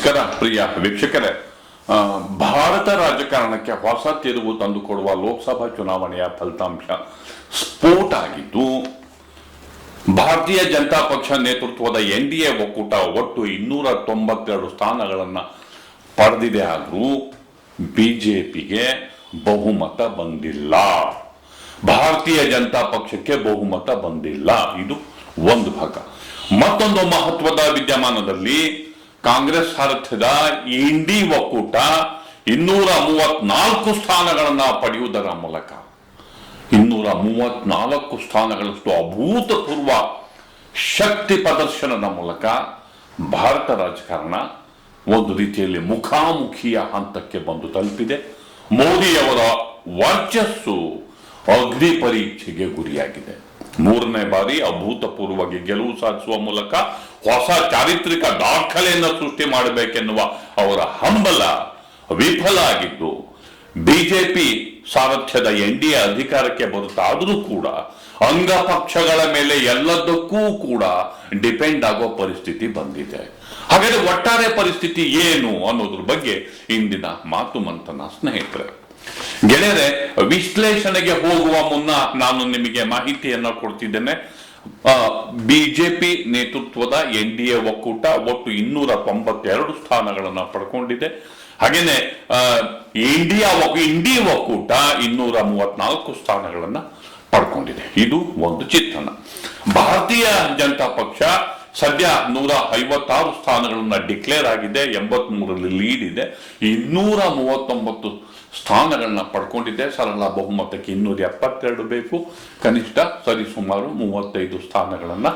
ನಮಸ್ಕಾರ, ಪ್ರಿಯ ವೀಕ್ಷಕರೇ. ಭಾರತ ರಾಜಕಾರಣಕ್ಕೆ ಹೊಸ ತಿರುವು ತಂದುಕೊಡುವ ಲೋಕಸಭಾ ಚುನಾವಣೆಯ ಫಲಿತಾಂಶ ಸ್ಫೋಟ ಆಗಿದ್ದು, ಭಾರತೀಯ ಜನತಾ ಪಕ್ಷ ನೇತೃತ್ವದ ಎನ್ ಡಿ ಎ ಒಕ್ಕೂಟ ಒಟ್ಟು ಇನ್ನೂರ ತೊಂಬತ್ತೆರಡು ಸ್ಥಾನಗಳನ್ನು ಪಡೆದಿದೆ ಆದರೂ ಬಿಜೆಪಿಗೆ ಬಹುಮತ ಬಂದಿಲ್ಲ. ಭಾರತೀಯ ಜನತಾ ಪಕ್ಷಕ್ಕೆ ಬಹುಮತ ಬಂದಿಲ್ಲ. ಇದು ಒಂದು ಭಾಗ. ಮತ್ತೊಂದು ಮಹತ್ವದ ವಿದ್ಯಮಾನದಲ್ಲಿ ಕಾಂಗ್ರೆಸ್ ಸಾರಥ್ಯದ ಇಂಡಿ ಒಕ್ಕೂಟ ಇನ್ನೂರ ಮೂವತ್ನಾಲ್ಕು ಸ್ಥಾನಗಳನ್ನ ಪಡೆಯುವುದರ ಮೂಲಕ. ಇನ್ನೂರ ಮೂವತ್ನಾಲ್ಕು ಸ್ಥಾನಗಳಷ್ಟು ಅಭೂತಪೂರ್ವ ಶಕ್ತಿ ಪ್ರದರ್ಶನದ ಮೂಲಕ ಭಾರತ ರಾಜಕಾರಣ ಒಂದು ರೀತಿಯಲ್ಲಿ ಮುಖಾಮುಖಿಯ ಹಂತಕ್ಕೆ ಬಂದು ತಲುಪಿದೆ. ಮೋದಿಯವರ ವರ್ಚಸ್ಸು ಅಗ್ನಿ ಪರೀಕ್ಷೆಗೆ ಗುರಿಯಾಗಿದೆ. ಮೂರನೇ ಬಾರಿ ಅಭೂತಪೂರ್ವವಾಗಿ ಗೆಲುವು ಸಾಧಿಸುವ ಮೂಲಕ ಹೊಸ ಚಾರಿತ್ರಿಕ ದಾಖಲೆಯನ್ನು ಸೃಷ್ಟಿ ಮಾಡಬೇಕೆನ್ನುವ ಅವರ ಹಂಬಲ ವಿಫಲ ಆಗಿದ್ದು ಬಿಜೆಪಿ ಸಾರಥ್ಯದ ಎನ್ ಡಿ ಎ ಅಧಿಕಾರಕ್ಕೆ ಬರುತ್ತಾದರೂ ಕೂಡ ಅಂಗಪಕ್ಷಗಳ ಮೇಲೆ ಎಲ್ಲದಕ್ಕೂ ಕೂಡ ಡಿಪೆಂಡ್ ಆಗೋ ಪರಿಸ್ಥಿತಿ ಬಂದಿದೆ. ಹಾಗಾದ್ರೆ ಒಟ್ಟಾರೆ ಪರಿಸ್ಥಿತಿ ಏನು ಅನ್ನೋದ್ರ ಬಗ್ಗೆ ಇಂದಿನ ಮಾತು ಮಂಥನ ಸ್ನೇಹಿತರೆ. ಗೆಳೆಯರೆ, ವಿಶ್ಲೇಷಣೆಗೆ ಹೋಗುವ ಮುನ್ನ ನಾನು ನಿಮಗೆ ಮಾಹಿತಿಯನ್ನ ಕೊಡ್ತಿದ್ದೇನೆ. ಬಿಜೆಪಿ ನೇತೃತ್ವದ ಎನ್ ಡಿ ಎ ಒಕ್ಕೂಟ ಒಟ್ಟು ಇನ್ನೂರ ತೊಂಬತ್ತೆರಡು ಸ್ಥಾನಗಳನ್ನು ಪಡ್ಕೊಂಡಿದೆ. ಹಾಗೇನೆ ಇಂಡಿಯಾ ಒಕ್- ಇಂಡಿ ಒಕ್ಕೂಟ ಇನ್ನೂರ ಮೂವತ್ನಾಲ್ಕು ಸ್ಥಾನಗಳನ್ನು ಪಡ್ಕೊಂಡಿದೆ. ಇದು ಒಂದು ಚಿತ್ರಣ. ಭಾರತೀಯ ಜನತಾ ಪಕ್ಷ ಸದ್ಯ ನೂರ ಐವತ್ತಾರು ಸ್ಥಾನಗಳನ್ನ ಡಿಕ್ಲೇರ್ ಆಗಿದೆ ಎಂಬತ್ ಮೂರರಲ್ಲಿ ಲೀಡ್ ಇದೆ. ಇನ್ನೂರ ಮೂವತ್ತೊಂಬತ್ತು ಸ್ಥಾನಗಳನ್ನ ಪಡ್ಕೊಂಡಿದೆ ಸರಳ ಬಹುಮತಕ್ಕೆ ಇನ್ನೂರ ಎಪ್ಪತ್ತೆರಡು ಬೇಕು. ಕನಿಷ್ಠ ಸರಿಸುಮಾರು ಮೂವತ್ತೈದು ಸ್ಥಾನಗಳನ್ನ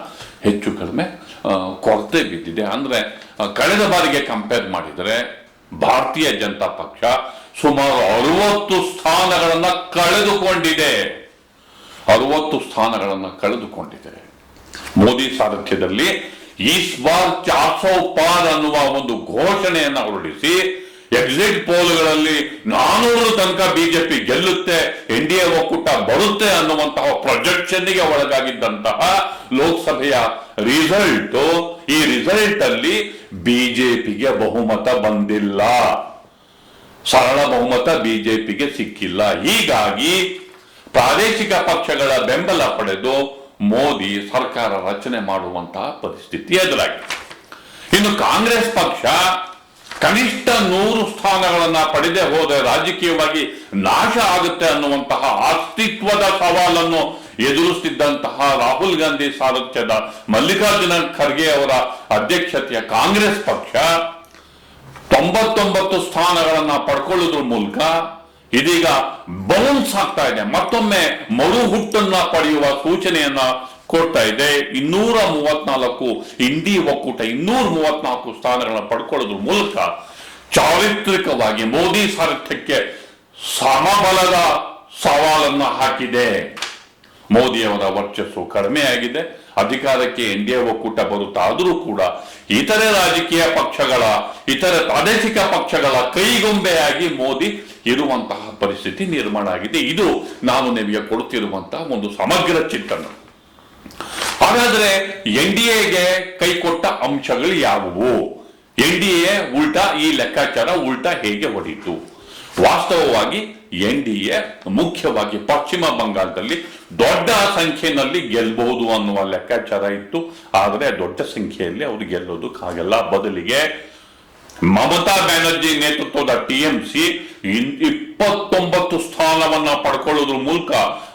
ಹೆಚ್ಚು ಕಡಿಮೆ ಕೊರತೆ ಬಿದ್ದಿದೆ. ಅಂದ್ರೆ ಕಳೆದ ಬಾರಿಗೆ ಕಂಪೇರ್ ಮಾಡಿದರೆ ಭಾರತೀಯ ಜನತಾ ಪಕ್ಷ ಸುಮಾರು ಅರವತ್ತು ಸ್ಥಾನಗಳನ್ನ ಕಳೆದುಕೊಂಡಿದೆ. ಅರವತ್ತು ಸ್ಥಾನಗಳನ್ನ ಕಳೆದುಕೊಂಡಿದೆ. ಮೋದಿ ಸಾರಥ್ಯದಲ್ಲಿ ಈಸ್ ಬಾರ್ ಚಾಸೋ ಅನ್ನುವ ಒಂದು ಘೋಷಣೆಯನ್ನು ಹೊರಡಿಸಿ ಎಕ್ಸಿಟ್ ಪೋಲ್ಗಳಲ್ಲಿ ನಾನೂರು ತನಕ ಬಿಜೆಪಿ ಗೆಲ್ಲುತ್ತೆ ಎನ್ ಡಿ ಎ ಒಕ್ಕೂಟ ಬರುತ್ತೆ ಅನ್ನುವಂತಹ ಪ್ರೊಜೆಕ್ಷನ್ಗೆ ಒಳಗಾಗಿದ್ದಂತಹ ಲೋಕಸಭೆಯ ರಿಸಲ್ಟ್ ಈ ರಿಸಲ್ಟ್ ಅಲ್ಲಿ ಬಿಜೆಪಿಗೆ ಬಹುಮತ ಬಂದಿಲ್ಲ. ಸರಳ ಬಹುಮತ ಬಿಜೆಪಿಗೆ ಸಿಕ್ಕಿಲ್ಲ. ಹೀಗಾಗಿ ಪ್ರಾದೇಶಿಕ ಪಕ್ಷಗಳ ಬೆಂಬಲ ಪಡೆದು ಮೋದಿ ಸರ್ಕಾರ ರಚನೆ ಮಾಡುವಂತಹ ಪರಿಸ್ಥಿತಿ ಎದುರಾಗಿದೆ. ಇನ್ನು ಕಾಂಗ್ರೆಸ್ ಪಕ್ಷ ಕನಿಷ್ಠ ನೂರು ಸ್ಥಾನಗಳನ್ನ ಪಡೆದೇ ಹೋದರೆ ರಾಜಕೀಯವಾಗಿ ನಾಶ ಆಗುತ್ತೆ ಅನ್ನುವಂತಹ ಅಸ್ತಿತ್ವದ ಸವಾಲನ್ನು ಎದುರಿಸುತ್ತಿದ್ದಂತಹ ರಾಹುಲ್ ಗಾಂಧಿ ಸಾರಥ್ಯದ ಮಲ್ಲಿಕಾರ್ಜುನ ಖರ್ಗೆ ಅವರ ಅಧ್ಯಕ್ಷತೆಯ ಕಾಂಗ್ರೆಸ್ ಪಕ್ಷ ತೊಂಬತ್ತೊಂಬತ್ತು ಸ್ಥಾನಗಳನ್ನ ಪಡ್ಕೊಳ್ಳೋದ್ರ ಮೂಲಕ ಇದೀಗ ಬೌನ್ಸ್ ಆಗ್ತಾ ಇದೆ. ಮತ್ತೊಮ್ಮೆ ಮರು ಹುಟ್ಟನ್ನ ಪಡೆಯುವ ಸೂಚನೆಯನ್ನ ಕೊಡ್ತಾ ಇದೆ. ಇನ್ನೂರ ಮೂವತ್ನಾಲ್ಕು ಇಂಡಿ ಒಕ್ಕೂಟ ಇನ್ನೂರ ಮೂವತ್ನಾಲ್ಕು ಸ್ಥಾನಗಳನ್ನು ಪಡ್ಕೊಳ್ಳೋದ್ರ ಮೂಲಕ ಚಾರಿತ್ರಿಕವಾಗಿ ಮೋದಿ ಸಾರಥ್ಯಕ್ಕೆ ಸಮಬಲದ ಸವಾಲನ್ನ ಹಾಕಿದೆ. ಮೋದಿಯವರ ವರ್ಚಸ್ಸು ಕಡಿಮೆಯಾಗಿದೆ ಅಧಿಕಾರಕ್ಕೆ ಎನ್ ಡಿ ಎ ಒಕ್ಕೂಟ ಬರುತ್ತಾದರೂ ಕೂಡ ಇತರೆ ರಾಜಕೀಯ ಪಕ್ಷಗಳ, ಇತರೆ ಪ್ರಾದೇಶಿಕ ಪಕ್ಷಗಳ ಕೈಗೊಂಬೆಯಾಗಿ ಮೋದಿ ಇರುವಂತಹ ಪರಿಸ್ಥಿತಿ ನಿರ್ಮಾಣ ಆಗಿದೆ. ಇದು ನಾನು ನಿಮಗೆ ಕೊಡುತ್ತಿರುವಂತಹ ಒಂದು ಸಮಗ್ರ ಚಿತ್ರಣ ಹಾಗಾದ್ರೆ ಎನ್ ಡಿ ಎಗೆ ಕೈ ಕೊಟ್ಟ ಅಂಶಗಳು ಯಾವುವು? ಎನ್ ಡಿ ಎ ಉಲ್ಟಾ ಈ ಲೆಕ್ಕಾಚಾರ ಉಲ್ಟಾ ಹೇಗೆ ಹೊಡಿತು ವಾಸ್ತವವಾಗಿ ಎನ್ ಡಿ ಎ ಮುಖ್ಯವಾಗಿ ಪಶ್ಚಿಮ ಬಂಗಾಳದಲ್ಲಿ ದೊಡ್ಡ ಸಂಖ್ಯೆಯಲ್ಲಿ ಗೆಲ್ಲಬಹುದು ಅನ್ನುವ ಲೆಕ್ಕಾಚಾರ ಇತ್ತು. ಆದರೆ ದೊಡ್ಡ ಸಂಖ್ಯೆಯಲ್ಲಿ ಅವರು ಗೆಲ್ಲೋದಕ್ಕಾಗಲ್ಲ. ಬದಲಿಗೆ ಮಮತಾ ಬ್ಯಾನರ್ಜಿ ನೇತೃತ್ವದ ಟಿಎಂಸಿ ಇಪ್ಪತ್ತೊಂಬತ್ತು ಸ್ಥಾನವನ್ನ ಪಡ್ಕೊಳ್ಳೋದ್ರ ಮೂಲಕ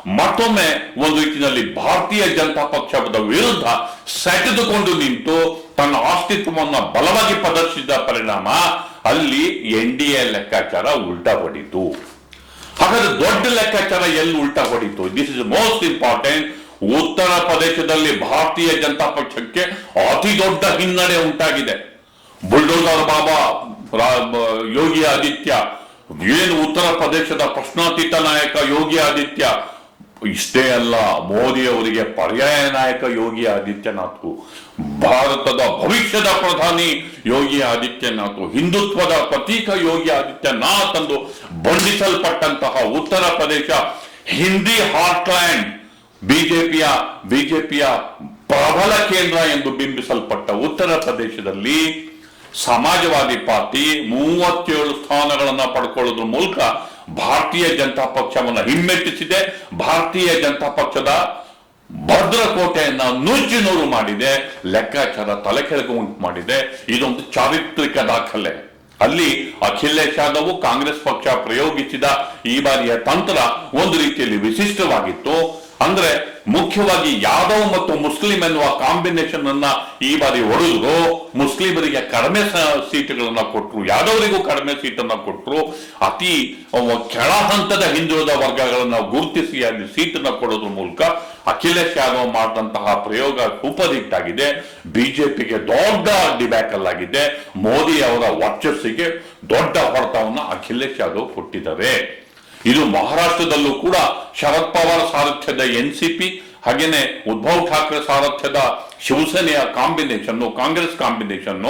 ಮತ್ತೊಮ್ಮೆ ಒಂದು ರೀತಿಯಲ್ಲಿ ಭಾರತೀಯ ಜನತಾ ಪಕ್ಷದ ವಿರುದ್ಧ ಸೆಟೆದುಕೊಂಡು ನಿಂತು ತನ್ನ ಅಸ್ತಿತ್ವವನ್ನ ಬಲವಾಗಿ ಪ್ರದರ್ಶಿಸಿದ ಪರಿಣಾಮ ಅಲ್ಲಿ ಎನ್ ಡಿ ಎ ಲೆಕ್ಕಾಚಾರ ಉಲ್ಟಾ ಹೊಡಿತು ಹಾಗಾದ್ರೆ ದೊಡ್ಡ ಲೆಕ್ಕಾಚಾರ ಎಲ್ಲಿ ಉಲ್ಟಾ ಹೊಡಿತು ದಿಸ್ ಇಸ್ ಮೋಸ್ಟ್ ಇಂಪಾರ್ಟೆಂಟ್ ಉತ್ತರ ಪ್ರದೇಶದಲ್ಲಿ ಭಾರತೀಯ ಜನತಾ ಪಕ್ಷಕ್ಕೆ ಅತಿ ದೊಡ್ಡ ಹಿನ್ನಡೆ ಉಂಟಾಗಿದೆ. ಬುಲ್ಡೋಜರ್ ಬಾಬಾ ಯೋಗಿ ಆದಿತ್ಯ ಏನು ಉತ್ತರ ಪ್ರದೇಶದ ಪ್ರಶ್ನಾತೀತ ನಾಯಕ ಯೋಗಿ ಆದಿತ್ಯ, ಇಷ್ಟೇ ಅಲ್ಲ, ಮೋದಿ ಅವರಿಗೆ ಪರ್ಯಾಯ ನಾಯಕ ಯೋಗಿ ಆದಿತ್ಯನಾಥ್, ಭಾರತದ ಭವಿಷ್ಯದ ಪ್ರಧಾನಿ ಯೋಗಿ ಆದಿತ್ಯನಾಥ್, ಹಿಂದುತ್ವದ ಪ್ರತೀಕ ಯೋಗಿ ಆದಿತ್ಯನಾಥ್ ಎಂದು ಬಂಧಿಸಲ್ಪಟ್ಟಂತಹ ಉತ್ತರ ಪ್ರದೇಶ, ಹಿಂದಿ ಹಾರ್ಟ್ಲ್ಯಾಂಡ್ ಬಿಜೆಪಿಯ ಬಿಜೆಪಿಯ ಪ್ರಬಲ ಕೇಂದ್ರ ಎಂದು ಬಿಂಬಿಸಲ್ಪಟ್ಟ ಉತ್ತರ ಪ್ರದೇಶದಲ್ಲಿ ಸಮಾಜವಾದಿ ಪಾರ್ಟಿ ಮೂವತ್ತೇಳು ಸ್ಥಾನಗಳನ್ನು ಪಡ್ಕೊಳ್ಳೋದ್ರ ಮೂಲಕ ಭಾರತೀಯ ಜನತಾ ಪಕ್ಷವನ್ನು ಹಿಮ್ಮೆಟ್ಟಿಸಿದೆ. ಭಾರತೀಯ ಜನತಾ ಪಕ್ಷದ ಭದ್ರಕೋಟೆಯನ್ನ ನುಜ್ಜಿ ನೂರು ಮಾಡಿದೆ. ಲೆಕ್ಕಾಚಾರ ತಲೆ ಕೆಳಗೆ ಉಂಟು ಮಾಡಿದೆ. ಇದೊಂದು ಚಾರಿತ್ರಿಕ ದಾಖಲೆ. ಅಲ್ಲಿ ಅಖಿಲೇಶ್ ಯಾದವ್ ಕಾಂಗ್ರೆಸ್ ಪಕ್ಷ ಪ್ರಯೋಗಿಸಿದ ಈ ಬಾರಿಯ ತಂತ್ರ ಒಂದು ರೀತಿಯಲ್ಲಿ ವಿಶಿಷ್ಟವಾಗಿತ್ತು. ಅಂದ್ರೆ ಮುಖ್ಯವಾಗಿ ಯಾದವ್ ಮತ್ತು ಮುಸ್ಲಿಂ ಎನ್ನುವ ಕಾಂಬಿನೇಷನ್ ಅನ್ನ ಈ ಬಾರಿ ಹೊಡೆದು ಮುಸ್ಲಿಮರಿಗೆ ಕಡಿಮೆ ಸೀಟುಗಳನ್ನು ಕೊಟ್ಟರು ಯಾದವರಿಗೂ ಕಡಿಮೆ ಸೀಟನ್ನ ಕೊಟ್ಟರು ಅತಿ ಕೆಳ ಹಂತದ ಹಿಂದುಳಿದ ವರ್ಗಗಳನ್ನ ಗುರುತಿಸಿ ಅಲ್ಲಿ ಸೀಟನ್ನ ಕೊಡೋದ್ರ ಮೂಲಕ ಅಖಿಲೇಶ್ ಯಾದವ್ ಮಾಡಿದಂತಹ ಪ್ರಯೋಗ ಉಪದಿಟ್ಟಾಗಿದೆ ಬಿಜೆಪಿಗೆ ದೊಡ್ಡ ಡಿಬ್ಯಾಕಲ್ ಆಗಿದೆ. ಮೋದಿ ಅವರ ವರ್ಚಸ್ಸಿಗೆ ದೊಡ್ಡ ಹೊಡೆತವನ್ನ ಅಖಿಲೇಶ್ ಯಾದವ್ ಕೊಟ್ಟಿದ್ದಾರೆ. ಇದು ಮಹಾರಾಷ್ಟ್ರದಲ್ಲೂ ಕೂಡ ಶರದ್ ಪವಾರ್ ಸಾರಥ್ಯದ ಎನ್ ಸಿ ಪಿ ಹಾಗೇನೆ ಉದ್ಧವ್ ಠಾಕ್ರೆ ಸಾರಥ್ಯದ ಶಿವಸೇನೆಯ ಕಾಂಬಿನೇಷನ್ ಕಾಂಗ್ರೆಸ್ ಕಾಂಬಿನೇಷನ್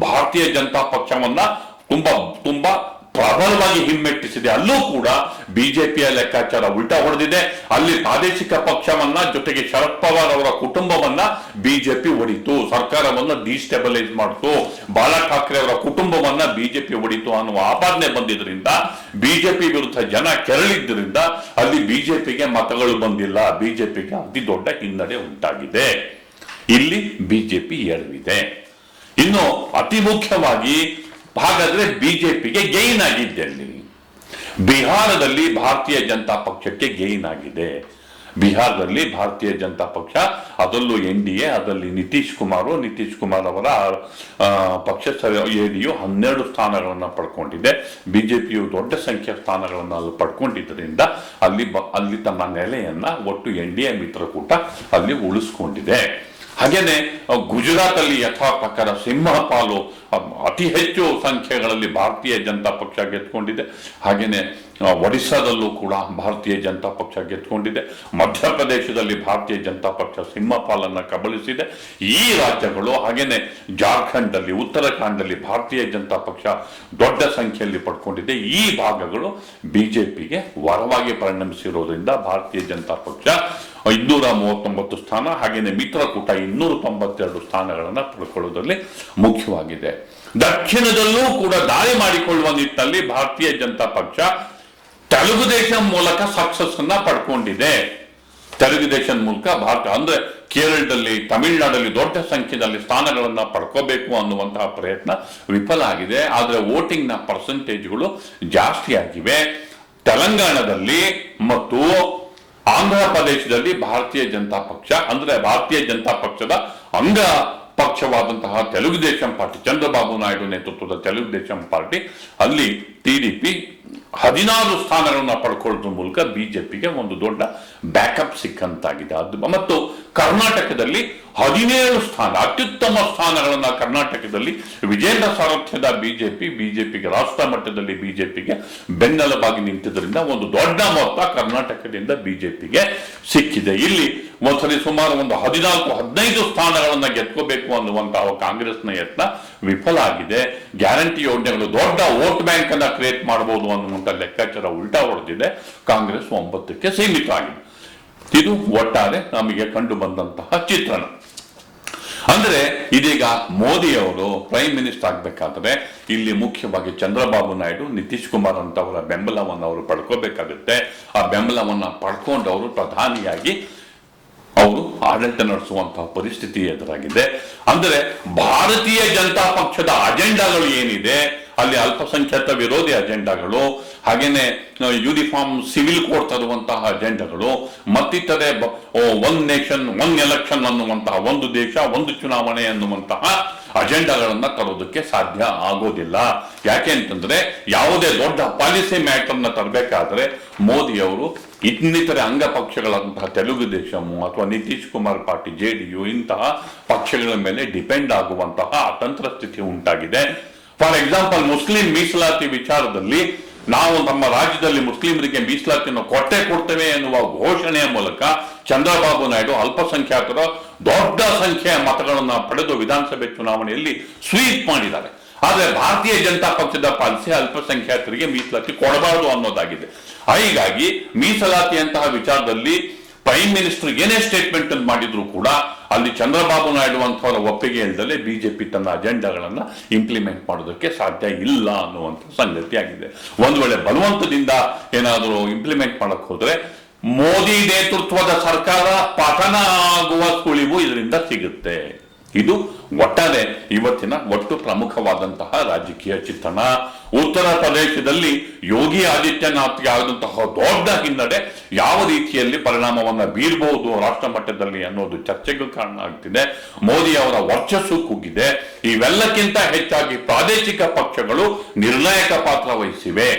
ಭಾರತೀಯ ಜನತಾ ಪಕ್ಷವನ್ನ ತುಂಬಾ ತುಂಬಾ ಪ್ರಬಲವಾಗಿ ಹಿಮ್ಮೆಟ್ಟಿಸಿದೆ. ಅಲ್ಲೂ ಕೂಡ ಬಿಜೆಪಿಯ ಲೆಕ್ಕಾಚಾರ ಉಲ್ಟಾ ಹೊಡೆದಿದೆ. ಅಲ್ಲಿ ಪ್ರಾದೇಶಿಕ ಪಕ್ಷವನ್ನ ಜೊತೆಗೆ ಶರದ್ ಪವಾರ್ ಅವರ ಕುಟುಂಬವನ್ನ ಬಿಜೆಪಿ ಒಡಿತು. ಸರ್ಕಾರವನ್ನು ಡಿಸ್ಟೆಬಲೈಸ್ ಮಾಡಿತು. ಬಾಲಾ ಠಾಕ್ರೆ ಅವರ ಕುಟುಂಬವನ್ನ ಬಿಜೆಪಿ ಒಡಿತು ಅನ್ನುವ ಆಪಾದನೆ ಬಂದಿದ್ರಿಂದ, ಬಿಜೆಪಿ ವಿರುದ್ಧ ಜನ ಕೆರಳಿದ್ದರಿಂದ ಅಲ್ಲಿ ಬಿಜೆಪಿಗೆ ಮತಗಳು ಬಂದಿಲ್ಲ. ಬಿಜೆಪಿಗೆ ಅತಿ ದೊಡ್ಡ ಹಿನ್ನಡೆ ಉಂಟಾಗಿದೆ. ಇಲ್ಲಿ ಬಿಜೆಪಿ ಎಡವಿದೆ. ಇನ್ನು ಅತಿ ಮುಖ್ಯವಾಗಿ ಹಾಗಾದ್ರೆ ಬಿಜೆಪಿಗೆ ಗೈನ್ ಆಗಿದ್ದೆ ಅಲ್ಲಿ. ಬಿಹಾರದಲ್ಲಿ ಭಾರತೀಯ ಜನತಾ ಪಕ್ಷಕ್ಕೆ ಗೈನ್ ಆಗಿದೆ. ಬಿಹಾರದಲ್ಲಿ ಭಾರತೀಯ ಜನತಾ ಪಕ್ಷ, ಅದರಲ್ಲೂ ಎನ್ ಡಿ ಎ, ಅದರಲ್ಲಿ ನಿತೀಶ್ ಕುಮಾರ್ ನಿತೀಶ್ ಕುಮಾರ್ ಅವರ ಪಕ್ಷ ಪಕ್ಷ ಎಡಿಯು ಹನ್ನೆರಡು ಸ್ಥಾನಗಳನ್ನು ಪಡ್ಕೊಂಡಿದೆ. ಬಿಜೆಪಿಯು ದೊಡ್ಡ ಸಂಖ್ಯೆಯ ಸ್ಥಾನಗಳನ್ನು ಅಲ್ಲಿ ಪಡ್ಕೊಂಡಿದ್ದರಿಂದ ಅಲ್ಲಿ ಅಲ್ಲಿ ತಮ್ಮ ನೆಲೆಯನ್ನ ಒಟ್ಟು ಎನ್ ಡಿ ಎ ಮಿತ್ರಕೂಟ ಅಲ್ಲಿ ಉಳಿಸ್ಕೊಂಡಿದೆ. ಹಾಗೇನೆ ಅ, ಗುಜರಾತ್ ಅಲ್ಲಿ ಯಥಾ ಪ್ರಕಾರ ಸಿಂಹ ಪಾಲು ಅತಿ ಹೆಚ್ಚು ಸಂಖ್ಯೆಗಳಲ್ಲಿ ಭಾರತೀಯ ಜನತಾ ಪಕ್ಷ ಗೆದ್ದುಕೊಂಡಿದೆ. ಹಾಗೇನೆ ಅ, ಒಡಿಸ್ಸಾದಲ್ಲೂ ಕೂಡ ಭಾರತೀಯ ಜನತಾ ಪಕ್ಷ ಗೆದ್ಕೊಂಡಿದೆ ಮಧ್ಯಪ್ರದೇಶದಲ್ಲಿ ಭಾರತೀಯ ಜನತಾ ಪಕ್ಷ ಸಿಂಹ ಪಾಲನ್ನ ಕಬಳಿಸಿದೆ. ಈ ರಾಜ್ಯಗಳು ಹಾಗೇನೆ ಜಾರ್ಖಂಡ್ ಅಲ್ಲಿ ಉತ್ತರಾಖಂಡಲ್ಲಿ ಭಾರತೀಯ ಜನತಾ ಪಕ್ಷ ದೊಡ್ಡ ಸಂಖ್ಯೆಯಲ್ಲಿ ಪಡ್ಕೊಂಡಿದೆ. ಈ ಭಾಗಗಳು ಬಿಜೆಪಿಗೆ ವರವಾಗಿ ಪರಿಣಮಿಸಿರೋದ್ರಿಂದ ಭಾರತೀಯ ಜನತಾ ಪಕ್ಷ ಇನ್ನೂರ ಮೂವತ್ತೊಂಬತ್ತು ಸ್ಥಾನ, ಹಾಗೆಯೇ ಮಿತ್ರಕೂಟ ಇನ್ನೂರ ತೊಂಬತ್ತೆರಡು ಸ್ಥಾನಗಳನ್ನು ಪಡ್ಕೊಳ್ಳುವುದರಲ್ಲಿ ಮುಖ್ಯವಾಗಿದೆ. ದಕ್ಷಿಣದಲ್ಲೂ ಕೂಡ ದಾಳಿ ಮಾಡಿಕೊಳ್ಳುವ ನಿಟ್ಟಿನಲ್ಲಿ ಭಾರತೀಯ ಜನತಾ ಪಕ್ಷ ತೆಲುಗು ದೇಶ ಮೂಲಕ ಸಕ್ಸಸ್ ಅನ್ನ ಪಡ್ಕೊಂಡಿದೆ. ತೆಲುಗು ದೇಶದ ಮೂಲಕ ಭಾರತ, ಅಂದ್ರೆ ಕೇರಳದಲ್ಲಿ, ತಮಿಳುನಾಡಲ್ಲಿ ದೊಡ್ಡ ಸಂಖ್ಯೆಯಲ್ಲಿ ಸ್ಥಾನಗಳನ್ನು ಪಡ್ಕೋಬೇಕು ಅನ್ನುವಂತಹ ಪ್ರಯತ್ನ ವಿಫಲ ಆಗಿದೆ. ಆದರೆ ವೋಟಿಂಗ್ನ ಪರ್ಸೆಂಟೇಜ್ಗಳು ಜಾಸ್ತಿ ಆಗಿವೆ ತೆಲಂಗಾಣದಲ್ಲಿ ಮತ್ತು ಆಂಧ್ರ ಪ್ರದೇಶದಲ್ಲಿ ಭಾರತೀಯ ಜನತಾ ಪಕ್ಷ, ಅಂದ್ರೆ ಭಾರತೀಯ ಜನತಾ ಪಕ್ಷದ ಅಂಗ ಪಕ್ಷವಾದಂತಹ ತೆಲುಗು ದೇಶಂ ಪಾರ್ಟಿ, ಚಂದ್ರಬಾಬು ನಾಯ್ಡು ನೇತೃತ್ವದ ತೆಲುಗು ದೇಶಂ ಪಾರ್ಟಿ, ಅಲ್ಲಿ ಟಿಡಿಪಿ ಹದಿನಾರು ಸ್ಥಾನಗಳನ್ನು ಪಡ್ಕೊಳ್ಳೋದ್ರ ಮೂಲಕ ಬಿಜೆಪಿಗೆ ಒಂದು ದೊಡ್ಡ ಬ್ಯಾಕಪ್ ಸಿಕ್ಕಂತಾಗಿದೆ. ಅದು ಮತ್ತು ಕರ್ನಾಟಕದಲ್ಲಿ ಹದಿನೇಳು ಸ್ಥಾನ, ಅತ್ಯುತ್ತಮ ಸ್ಥಾನಗಳನ್ನ ಕರ್ನಾಟಕದಲ್ಲಿ ವಿಜೇಂದ್ರ ಸಾರಥ್ಯದ ಬಿಜೆಪಿ, ಬಿಜೆಪಿಗೆ ರಾಷ್ಟ್ರ ಮಟ್ಟದಲ್ಲಿ ಬಿಜೆಪಿಗೆ ಬೆನ್ನೆಲುಬಾಗಿ ನಿಂತಿದ್ದರಿಂದ ಒಂದು ದೊಡ್ಡ ಮೊತ್ತ ಕರ್ನಾಟಕದಿಂದ ಬಿಜೆಪಿಗೆ ಸಿಕ್ಕಿದೆ. ಇಲ್ಲಿ ಒಂದ್ಸರಿ ಸುಮಾರು ಒಂದು ಹದಿನಾಲ್ಕು, ಹದಿನೈದು ಸ್ಥಾನಗಳನ್ನ ಗೆದ್ಕೋಬೇಕು ಅನ್ನುವಂತಹ ಕಾಂಗ್ರೆಸ್ನ ಯತ್ನ ವಿಫಲ ಆಗಿದೆ. ಗ್ಯಾರಂಟಿ ಯೋಜನೆಗಳು, ದೊಡ್ಡ ವೋಟ್ ಬ್ಯಾಂಕ್ ಅನ್ನ ಕ್ರಿಯೇಟ್ ಮಾಡಬಹುದು ಅನ್ನುವಂತ ಲೆಕ್ಕಾಚಾರ ಉಲ್ಟಾ ಹೊಡೆದಿದೆ. ಕಾಂಗ್ರೆಸ್ ಒಂಬತ್ತಕ್ಕೆ ಸೀಮಿತ ಆಗಿದೆ ಇದು ಒಟ್ಟಾರೆ ನಮಗೆ ಕಂಡು ಬಂದಂತಹ ಚಿತ್ರಣ. ಅಂದ್ರೆ ಇದೀಗ ಮೋದಿಯವರು ಪ್ರೈಮ್ ಮಿನಿಸ್ಟರ್ ಆಗ್ಬೇಕಾದ್ರೆ ಇಲ್ಲಿ ಮುಖ್ಯವಾಗಿ ಚಂದ್ರಬಾಬು ನಾಯ್ಡು, ನಿತೀಶ್ ಕುಮಾರ್ ಅಂತವರ ಬೆಂಬಲವನ್ನು ಅವರು ಪಡ್ಕೋಬೇಕಾಗುತ್ತೆ. ಆ ಬೆಂಬಲವನ್ನು ಪಡ್ಕೊಂಡು ಅವರು ಪ್ರಧಾನಿಯಾಗಿ ಅವರು ಆಡಳಿತ ನಡೆಸುವಂತಹ ಪರಿಸ್ಥಿತಿ ಎದುರಾಗಿದೆ. ಅಂದರೆ ಭಾರತೀಯ ಜನತಾ ಪಕ್ಷದ ಅಜೆಂಡಾಗಳು ಏನಿದೆ? ಅಲ್ಲಿ ಅಲ್ಪಸಂಖ್ಯಾತ ವಿರೋಧಿ ಅಜೆಂಡಾಗಳು, ಹಾಗೇನೆ ಯೂನಿಫಾರ್ಮ್ ಸಿವಿಲ್ ಕೋಡ್ ತರುವಂತಹ ಅಜೆಂಡಾಗಳು, ಮತ್ತಿತರೆ ಒನ್ ನೇಷನ್ ಒನ್ ಎಲೆಕ್ಷನ್ ಅನ್ನುವಂತಹ, ಒಂದು ದೇಶ, ಒಂದು ಚುನಾವಣೆ ಅನ್ನುವಂತಹ ಅಜೆಂಡಾಗಳನ್ನ ತರೋದಕ್ಕೆ ಸಾಧ್ಯ ಆಗೋದಿಲ್ಲ. ಯಾಕೆ ಅಂತಂದ್ರೆ, ಯಾವುದೇ ದೊಡ್ಡ ಪಾಲಿಸಿ ಮ್ಯಾಟರ್ನ ತರಬೇಕಾದ್ರೆ ಮೋದಿ ಅವರು ಇನ್ನಿತರೆ ಅಂಗ ಪಕ್ಷಗಳಂತಹ ತೆಲುಗು ದೇಶಮು ಅಥವಾ Nitish Kumar party, J D U ಇಂತಹ ಪಕ್ಷಗಳ ಮೇಲೆ ಡಿಪೆಂಡ್ ಆಗುವಂತಹ ಅತಂತ್ರ ಸ್ಥಿತಿ ಉಂಟಾಗಿದೆ. ಫಾರ್ ಎಕ್ಸಾಂಪಲ್, ಮುಸ್ಲಿಂ ಮೀಸಲಾತಿ ವಿಚಾರದಲ್ಲಿ ನಾವು ನಮ್ಮ ರಾಜ್ಯದಲ್ಲಿ ಮುಸ್ಲಿಮರಿಗೆ ಮೀಸಲಾತಿಯನ್ನು ಕೊಟ್ಟೆ ಕೊಡ್ತೇವೆ ಎನ್ನುವ ಘೋಷಣೆಯ ಮೂಲಕ ಚಂದ್ರಬಾಬು ನಾಯ್ಡು ಅಲ್ಪಸಂಖ್ಯಾತರ ದೊಡ್ಡ ಸಂಖ್ಯೆಯ ಮತಗಳನ್ನು ಪಡೆದು ವಿಧಾನಸಭೆ ಚುನಾವಣೆಯಲ್ಲಿ ಸ್ವೀಪ್ ಮಾಡಿದ್ದಾರೆ. ಆದರೆ ಭಾರತೀಯ ಜನತಾ ಪಕ್ಷದ ಪಾಲಿಸಿ ಅಲ್ಪಸಂಖ್ಯಾತರಿಗೆ ಮೀಸಲಾತಿ ಕೊಡಬಾರದು ಅನ್ನೋದಾಗಿದೆ. ಹೀಗಾಗಿ ಮೀಸಲಾತಿಯಂತಹ ವಿಚಾರದಲ್ಲಿ ಪ್ರೈಮ್ ಮಿನಿಸ್ಟರ್ ಏನೇ ಸ್ಟೇಟ್ಮೆಂಟ್ ಮಾಡಿದ್ರು ಕೂಡ ಅಲ್ಲಿ ಚಂದ್ರಬಾಬು ನಾಯ್ಡು ಅಂಥವರ ಒಪ್ಪಿಗೆ ಇಲ್ಲದಲೆ ಬಿಜೆಪಿ ತನ್ನ ಅಜೆಂಡಾಗಳನ್ನು ಇಂಪ್ಲಿಮೆಂಟ್ ಮಾಡೋದಕ್ಕೆ ಸಾಧ್ಯ ಇಲ್ಲ ಅನ್ನುವಂಥ ಸಂಗತಿ ಆಗಿದೆ. ಒಂದು ವೇಳೆ ಬಲವಂತದಿಂದ ಏನಾದರೂ ಇಂಪ್ಲಿಮೆಂಟ್ ಮಾಡಕ್ಕೆ ಹೋದರೆ ಮೋದಿ ನೇತೃತ್ವದ ಸರ್ಕಾರ ಪತನ ಆಗುವ ಸುಳಿವು ಇದರಿಂದ ಸಿಗುತ್ತೆ. ಇದು ಒಟ್ಟಾರೆ ಇವತ್ತಿನ ಒಟ್ಟು ಪ್ರಮುಖವಾದಂತಹ ರಾಜಕೀಯ ಚಿತ್ರಣ. ಉತ್ತರ ಪ್ರದೇಶದಲ್ಲಿ ಯೋಗಿ ಆದಿತ್ಯನಾಥ್ಗೆ ಆದಂತಹ ದೊಡ್ಡ ಹಿನ್ನಡೆ ಯಾವ ರೀತಿಯಲ್ಲಿ ಪರಿಣಾಮವನ್ನು ಬೀರಬಹುದು ರಾಷ್ಟ್ರ ಮಟ್ಟದಲ್ಲಿ ಅನ್ನೋದು ಚರ್ಚೆಗೂ ಕಾರಣ ಆಗ್ತಿದೆ. ಮೋದಿ ಅವರ ವರ್ಚಸ್ಸು ಕುಗ್ಗಿದೆ ಇವೆಲ್ಲಕ್ಕಿಂತ ಹೆಚ್ಚಾಗಿ ಪ್ರಾದೇಶಿಕ ಪಕ್ಷಗಳು ನಿರ್ಣಾಯಕ ಪಾತ್ರ ವಹಿಸಿವೆ.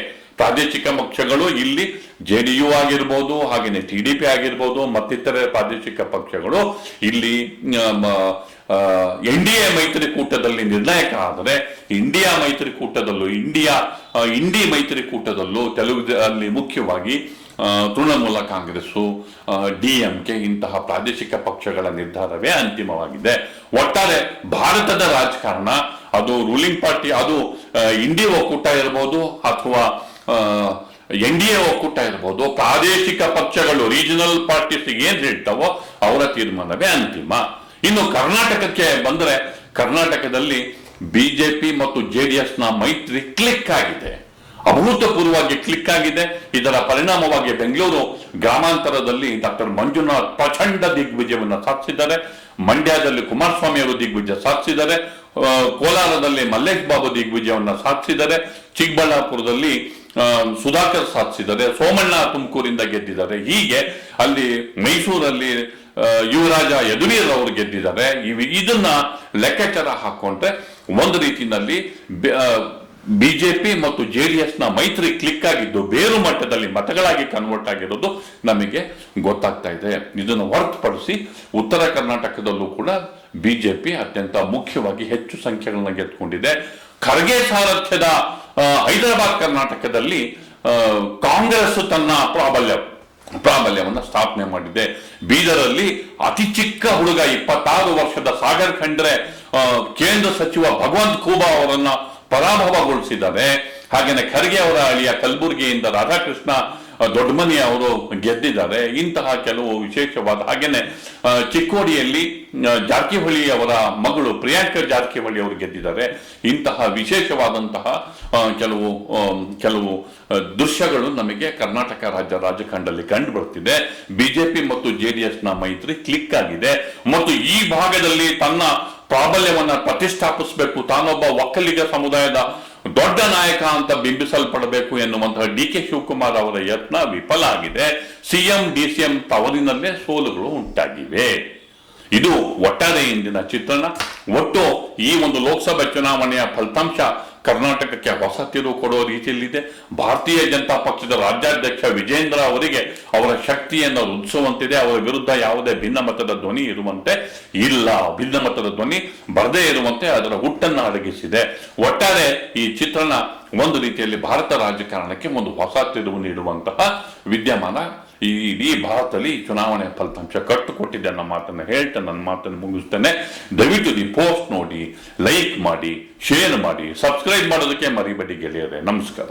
ಪ್ರಾದೇಶಿಕ ಪಕ್ಷಗಳು ಇಲ್ಲಿ ಜೆ ಡಿ ಯು ಆಗಿರ್ಬೋದು ಹಾಗೆಯೇ ಟಿ ಡಿ ಪಿ ಆಗಿರ್ಬೋದು, ಮತ್ತಿತರ ಪ್ರಾದೇಶಿಕ ಪಕ್ಷಗಳು ಇಲ್ಲಿ ಎನ್ ಡಿ ಎ ಮೈತ್ರಿಕೂಟದಲ್ಲಿ ನಿರ್ಣಾಯಕ ಆದರೆ ಇಂಡಿಯಾ ಮೈತ್ರಿಕೂಟದಲ್ಲೂ ಇಂಡಿಯಾ ಇಂಡಿ ಮೈತ್ರಿಕೂಟದಲ್ಲೂ ತೆಲುಗು ಅಲ್ಲಿ ಮುಖ್ಯವಾಗಿ Trinamool Congress D M K ಇಂತಹ ಪ್ರಾದೇಶಿಕ ಪಕ್ಷಗಳ ನಿರ್ಧಾರವೇ ಅಂತಿಮವಾಗಿದೆ. ಒಟ್ಟಾರೆ ಭಾರತದ ರಾಜಕಾರಣ, ಅದು ರೂಲಿಂಗ್ ಪಾರ್ಟಿ, ಅದು ಇಂಡಿ ಒಕ್ಕೂಟ ಇರ್ಬೋದು ಅಥವಾ ಎನ್ ಡಿ ಎ ಒಕ್ಕೂಟ ಇರ್ಬೋದು, ಪ್ರಾದೇಶಿಕ ಪಕ್ಷಗಳು ರೀಜನಲ್ ಪಾರ್ಟೀಸ್ ಏನ್ ಹೇಳ್ತಾವೋ ಅವರ ತೀರ್ಮಾನವೇ ಅಂತಿಮ. ಇನ್ನು ಕರ್ನಾಟಕಕ್ಕೆ ಬಂದರೆ ಕರ್ನಾಟಕದಲ್ಲಿ ಬಿಜೆಪಿ ಮತ್ತು ಜೆ ಡಿ ಎಸ್ನ ಮೈತ್ರಿ ಕ್ಲಿಕ್ ಆಗಿದೆ. ಅಭೂತಪೂರ್ವವಾಗಿ ಕ್ಲಿಕ್ ಆಗಿದೆ. ಇದರ ಪರಿಣಾಮವಾಗಿ ಬೆಂಗಳೂರು ಗ್ರಾಮಾಂತರದಲ್ಲಿ ಡಾಕ್ಟರ್ ಮಂಜುನಾಥ್ ಪ್ರಚಂಡ ದಿಗ್ವಿಜಯವನ್ನು ಸಾಧಿಸಿದ್ದಾರೆ. ಮಂಡ್ಯದಲ್ಲಿ ಕುಮಾರಸ್ವಾಮಿ ಅವರು ದಿಗ್ವಿಜಯ ಸಾಧಿಸಿದ್ದಾರೆ. ಕೋಲಾರದಲ್ಲಿ ಮಲ್ಲೇಶ್ ಬಾಬು ದಿಗ್ವಿಜಯವನ್ನು ಸಾಧಿಸಿದ್ದಾರೆ. ಚಿಕ್ಕಬಳ್ಳಾಪುರದಲ್ಲಿ ಸುಧಾಕರ್ ಸಾಧಿಸಿದ್ದಾರೆ. ಸೋಮಣ್ಣ ತುಮಕೂರಿಂದ ಗೆದ್ದಿದ್ದಾರೆ. ಹೀಗೆ ಅಲ್ಲಿ ಮೈಸೂರಲ್ಲಿ ಯುವರಾಜ ಯದುವೀರ್ ಅವರು ಗೆದ್ದಿದ್ದಾರೆ ಇದನ್ನ ಲೆಕ್ಕಾಚಾರ ಹಾಕೊಂಡ್ರೆ ಒಂದು ರೀತಿಯಲ್ಲಿ ಬಿಜೆಪಿ ಮತ್ತು ಜೆಡಿಎಸ್ನ ಮೈತ್ರಿ ಕ್ಲಿಕ್ ಆಗಿದ್ದು ಬೇರು ಮಟ್ಟದಲ್ಲಿ ಮತಗಳಾಗಿ ಕನ್ವರ್ಟ್ ಆಗಿರೋದು ನಮಗೆ ಗೊತ್ತಾಗ್ತಾ ಇದೆ. ಇದನ್ನು ಹೊರತುಪಡಿಸಿ ಉತ್ತರ ಕರ್ನಾಟಕದಲ್ಲೂ ಕೂಡ ಬಿಜೆಪಿ ಅತ್ಯಂತ ಮುಖ್ಯವಾಗಿ ಹೆಚ್ಚು ಸಂಖ್ಯೆಗಳನ್ನ ಗೆದ್ದುಕೊಂಡಿದೆ ಖರ್ಗೆ ಸಾರಥ್ಯದ ಹೈದರಾಬಾದ್ ಕರ್ನಾಟಕದಲ್ಲಿ ಕಾಂಗ್ರೆಸ್ ತನ್ನ ಪ್ರಾಬಲ್ಯ ಪ್ರಾಬಲ್ಯವನ್ನು ಸ್ಥಾಪನೆ ಮಾಡಿದೆ. ಬೀದರಲ್ಲಿ ಅತಿ ಚಿಕ್ಕ ಹುಡುಗ, ಇಪ್ಪತ್ತಾರು ವರ್ಷದ ಸಾಗರ್ ಖಂಡ್ರೆ ಕೇಂದ್ರ ಸಚಿವ ಭಗವಂತ್ ಖೂಬಾ ಅವರನ್ನ ಪರಾಭವಗೊಳಿಸಿದ್ದಾರೆ. ಹಾಗೇನೆ ಖರ್ಗೆ ಅವರ ಅಳಿಯ ಕಲಬುರಗಿಯಿಂದ ರಾಧಾಕೃಷ್ಣ ಆ, ದೊಡ್ಡಮನಿ ಅವರು ಗೆದ್ದಿದ್ದಾರೆ. ಇಂತಹ ಕೆಲವು ವಿಶೇಷವಾದ ಹಾಗೇನೆ ಚಿಕ್ಕೋಡಿಯಲ್ಲಿ ಜಾರಕಿಹೊಳಿ ಅವರ ಮಗಳು ಪ್ರಿಯಾಂಕಾ ಜಾರಕಿಹೊಳಿ ಅವರು ಗೆದ್ದಿದ್ದಾರೆ. ಇಂತಹ ವಿಶೇಷವಾದಂತಹ ಕೆಲವು ಕೆಲವು ದೃಶ್ಯಗಳು ನಮಗೆ ಕರ್ನಾಟಕ ರಾಜ್ಯ ರಾಜಕಾರಣದಲ್ಲಿ ಕಂಡು ಬರ್ತಿದೆ ಬಿಜೆಪಿ ಮತ್ತು ಜೆಡಿಎಸ್ನ ಮೈತ್ರಿ ಕ್ಲಿಕ್ ಆಗಿದೆ. ಮತ್ತು ಈ ಭಾಗದಲ್ಲಿ ತನ್ನ ಪ್ರಾಬಲ್ಯವನ್ನ ಪ್ರತಿಷ್ಠಾಪಿಸಬೇಕು ತಾನೊಬ್ಬ ಒಕ್ಕಲಿಗ ಸಮುದಾಯದ ದೊಡ್ಡ ನಾಯಕ ಅಂತ ಬಿಂಬಿಸಲ್ಪಡಬೇಕು ಎನ್ನುವಂತಹ ಡಿ ಕೆ ಶಿವಕುಮಾರ್ ಅವರ ಯತ್ನ ವಿಫಲ ಆಗಿದೆ. ಸಿಎಂ, ಡಿಸಿಎಂ ತವರಿನಲ್ಲೇ ಸೋಲುಗಳು ಉಂಟಾಗಿವೆ. ಇದು ಒಟ್ಟಾರೆ ಇಂದಿನ ಚಿತ್ರಣ. ಒಟ್ಟು ಈ ಒಂದು ಲೋಕಸಭಾ ಚುನಾವಣೆಯ ಫಲಿತಾಂಶ ಕರ್ನಾಟಕಕ್ಕೆ ಹೊಸ ತಿರುವು ಕೊಡುವ ರೀತಿಯಲ್ಲಿದೆ. ಭಾರತೀಯ ಜನತಾ ಪಕ್ಷದ ರಾಜ್ಯಾಧ್ಯಕ್ಷ ವಿಜೇಂದ್ರ ಅವರಿಗೆ ಅವರ ಶಕ್ತಿಯನ್ನು ರುದಿಸುವಂತಿದೆ ಅವರ ವಿರುದ್ಧ ಯಾವುದೇ ಭಿನ್ನಮತದ ಧ್ವನಿ ಇರುವಂತೆ ಇಲ್ಲ. ಭಿನ್ನಮತದ ಧ್ವನಿ ಬರದೇ ಇರುವಂತೆ ಅದರ ಹುಟ್ಟನ್ನು ಅಡಗಿಸಿದೆ. ಒಟ್ಟಾರೆ ಈ ಚಿತ್ರಣ ಒಂದು ರೀತಿಯಲ್ಲಿ ಭಾರತ ರಾಜಕಾರಣಕ್ಕೆ ಒಂದು ಹೊಸ ತಿರುವು ನೀಡುವಂತಹ ವಿದ್ಯಮಾನ ಈ ಇಡೀ ಭಾರತದಲ್ಲಿ ಚುನಾವಣೆ ಫಲಿತಾಂಶ ಕಟ್ಟುಕೊಟ್ಟಿದೆ ಅನ್ನೋ ಮಾತನ್ನು ಹೇಳ್ತೇನೆ ನನ್ನ ಮಾತನ್ನು ಮುಗಿಸ್ತೇನೆ. ದಯವಿಟ್ಟು ದಿ ಪೋಸ್ಟ್ ನೋಡಿ ಲೈಕ್ ಮಾಡಿ ಶೇರ್ ಮಾಡಿ ಸಬ್ಸ್ಕ್ರೈಬ್ ಮಾಡೋದಕ್ಕೆ ಮರಿಬೇಡಿ ಗೆಳೆಯರೆ. ನಮಸ್ಕಾರ.